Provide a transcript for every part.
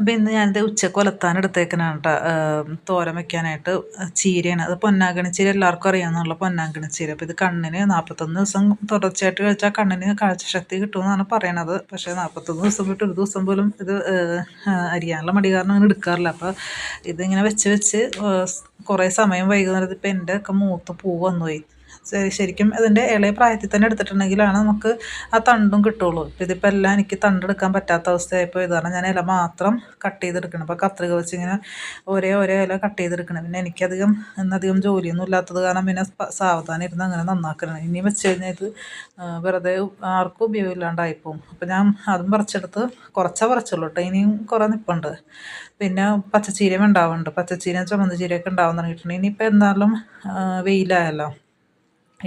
അപ്പോൾ ഇന്ന് ഞാനിത് ഉച്ചയ്ക്ക് ഒലത്താൻ എടുത്തേക്കണാണ് കേട്ടോ തോരൻ വെക്കാനായിട്ട് ചീരയാണ്. അത് പൊന്നാങ്കണി ചീര എല്ലാവർക്കും അറിയാമെന്നുള്ള പൊന്നാങ്കണി ചീര. അപ്പോൾ ഇത് കണ്ണിന് നാൽപ്പത്തൊന്ന് ദിവസം തുടർച്ചയായിട്ട് കഴിച്ചാൽ കണ്ണിന് കാഴ്ചശക്തി കിട്ടുമെന്നാണ് പറയണത്. പക്ഷേ നാൽപ്പത്തൊന്ന് ദിവസം വിട്ട് ഒരു ദിവസം പോലും ഇത് അരിയാനുള്ള മടി കാരണം അങ്ങനെ എടുക്കാറില്ല. അപ്പോൾ ഇതിങ്ങനെ വെച്ച് വെച്ച് കുറേ സമയം വൈകുന്നേരത്ത് ഇപ്പോൾ എന്റെ ഒക്കെ മൂത്ത് പൂ വന്നു പോയി ശരിക്കും ഇതിന്റെ ഇളയ പ്രായത്തിൽ തന്നെ എടുത്തിട്ടുണ്ടെങ്കിലാണ് നമുക്ക് ആ തണ്ടും കിട്ടുള്ളൂ. ഇതിപ്പോൾ എല്ലാം എനിക്ക് തണ്ടെടുക്കാൻ പറ്റാത്ത അവസ്ഥയായപ്പോൾ ഇത് കാരണം ഞാൻ ഇല മാത്രം കട്ട് ചെയ്തെടുക്കണം. അപ്പോൾ കത്രിക വെച്ച് ഇങ്ങനെ ഒരേ ഒരേ ഇല കട്ട് ചെയ്തെടുക്കണം. പിന്നെ എനിക്കധികം ഇന്നധികം ജോലിയൊന്നും ഇല്ലാത്തത് കാരണം പിന്നെ സാവധാനം ഇരുന്ന് അങ്ങനെ നന്നാക്കണം ഇനി വെച്ച് കഴിഞ്ഞാൽ ഇത് വെറുതെ ആർക്കും ഉപയോഗമില്ലാണ്ടായിപ്പോവും. അപ്പോൾ ഞാൻ അതും പറിച്ചെടുത്ത് കുറച്ചേ പറിച്ചുള്ളൂ കേട്ടോ ഇനിയും കുറേ നിൽപ്പുണ്ട് പിന്നെ പച്ചച്ചീരയും ഉണ്ടാവുന്നുണ്ട്. പച്ചച്ചീരയും ചുമന്ന ചീരയൊക്കെ ഉണ്ടാവുന്ന തുടങ്ങിയിട്ടുണ്ട്. ഇനിയിപ്പോൾ എന്തായാലും വെയിലായല്ലോ.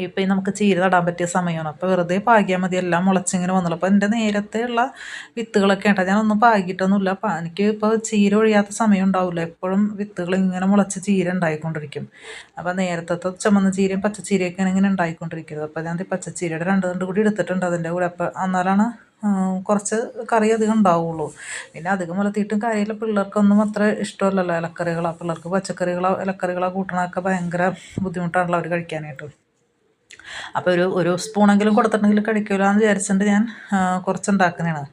ഇപ്പം നമുക്ക് ചീര നടാൻ പറ്റിയ സമയമാണ് അപ്പോൾ വെറുതെ പാകിയാൽ മതി. എല്ലാം മുളച്ചിങ്ങനെ വന്നുള്ളൂ അപ്പോൾ എന്റെ നേരത്തെ ഉള്ള വിത്തുകളൊക്കെ ഉണ്ട് ഞാനൊന്നും പാകിയിട്ടൊന്നുമില്ല. എനിക്ക് ഇപ്പോൾ ചീര ഒഴിയാത്ത സമയം ഉണ്ടാവില്ല. എപ്പോഴും വിത്തുകൾ ഇങ്ങനെ മുളച്ച് ചീര ഉണ്ടായിക്കൊണ്ടിരിക്കും. അപ്പോൾ നേരത്തെ ചുമന്ന ചീരയും പച്ചച്ചീരയൊക്കെയാണ് ഇങ്ങനെ ഉണ്ടായിക്കൊണ്ടിരിക്കുന്നത് അപ്പോൾ ഞാൻ പച്ചച്ചീരയുടെ രണ്ട് രണ്ട് കൂടി എടുത്തിട്ടുണ്ട് അതിന്റെ കൂടെ. അപ്പോൾ എന്നാലാണ് കുറച്ച് കറി അധികം ഉണ്ടാവുള്ളൂ. പിന്നെ അധികം വളർത്തിയിട്ടും കാര്യമില്ല. പിള്ളേർക്കൊന്നും അത്ര ഇഷ്ടമല്ലല്ലോ ഇലക്കറികളോ. പിള്ളേർക്ക് പച്ചക്കറികളോ ഇലക്കറികളോ കൂട്ടണമൊക്കെ ഭയങ്കര ബുദ്ധിമുട്ടാണല്ലോ അവർ കഴിക്കാനായിട്ട്. അപ്പോൾ ഒരു ഒരു സ്പൂണെങ്കിലും കൊടുത്തിട്ടുണ്ടെങ്കിൽ കഴിക്കില്ല എന്ന് വിചാരിച്ചിട്ട് ഞാൻ കുറച്ചുണ്ടാക്കുന്നതാണ്.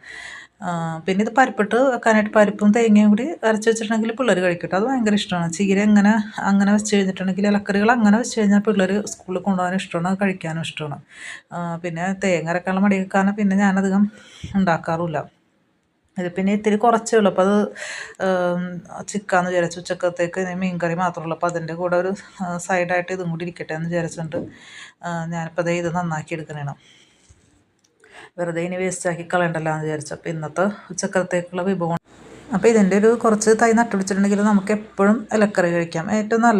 പിന്നെ ഇത് പരിപ്പിട്ട് വെക്കാനായിട്ട് പരിപ്പും തേങ്ങയും കൂടി അരച്ച് വെച്ചിട്ടുണ്ടെങ്കിൽ പിള്ളേർ കഴിക്കട്ടെ. അത് ഭയങ്കര ഇഷ്ടമാണ്. ചീര എങ്ങനെ അങ്ങനെ വെച്ച് കഴിഞ്ഞിട്ടുണ്ടെങ്കിൽ ഇലക്കറികൾ അങ്ങനെ വെച്ച് കഴിഞ്ഞാൽ പിള്ളേർ സ്കൂളിൽ കൊണ്ടുപോകാനും ഇഷ്ടമാണ് കഴിക്കാനും ഇഷ്ടമാണ്. പിന്നെ തേങ്ങ അരക്കാനുള്ള മടി വെക്കാനും പിന്നെ ഞാനധികം ഉണ്ടാക്കാറുമില്ല. ഇത് പിന്നെ ഇത്തിരി കുറച്ചേ ഉള്ളൂ. അപ്പോൾ അത് ചിക്കാന്ന് വിചാരിച്ചു. ഉച്ചക്കത്തേക്ക് മീൻ കറി മാത്രമേ ഉള്ളൂ. അപ്പോൾ അതിന്റെ കൂടെ ഒരു സൈഡായിട്ട് ഇതും കൂടി ഇരിക്കട്ടെ എന്ന് വിചാരിച്ചിട്ടുണ്ട്. ഞാനിപ്പോൾ അതേ ഇത് നന്നാക്കി എടുക്കണേണം. വെറുതെ ഇനി വേസ്റ്റാക്കി കളയണ്ടല്ലോ എന്ന് വിചാരിച്ചു. അപ്പോൾ ഇന്നത്തെ ഉച്ചക്കത്തേക്കുള്ള വിഭവം. അപ്പോൾ ഇതിന്റെ ഒരു കുറച്ച് തൈ നട്ടുപിടിച്ചിട്ടുണ്ടെങ്കിൽ നമുക്ക് എപ്പോഴും ഇലക്കറി കഴിക്കാം. ഏറ്റവും നല്ലത്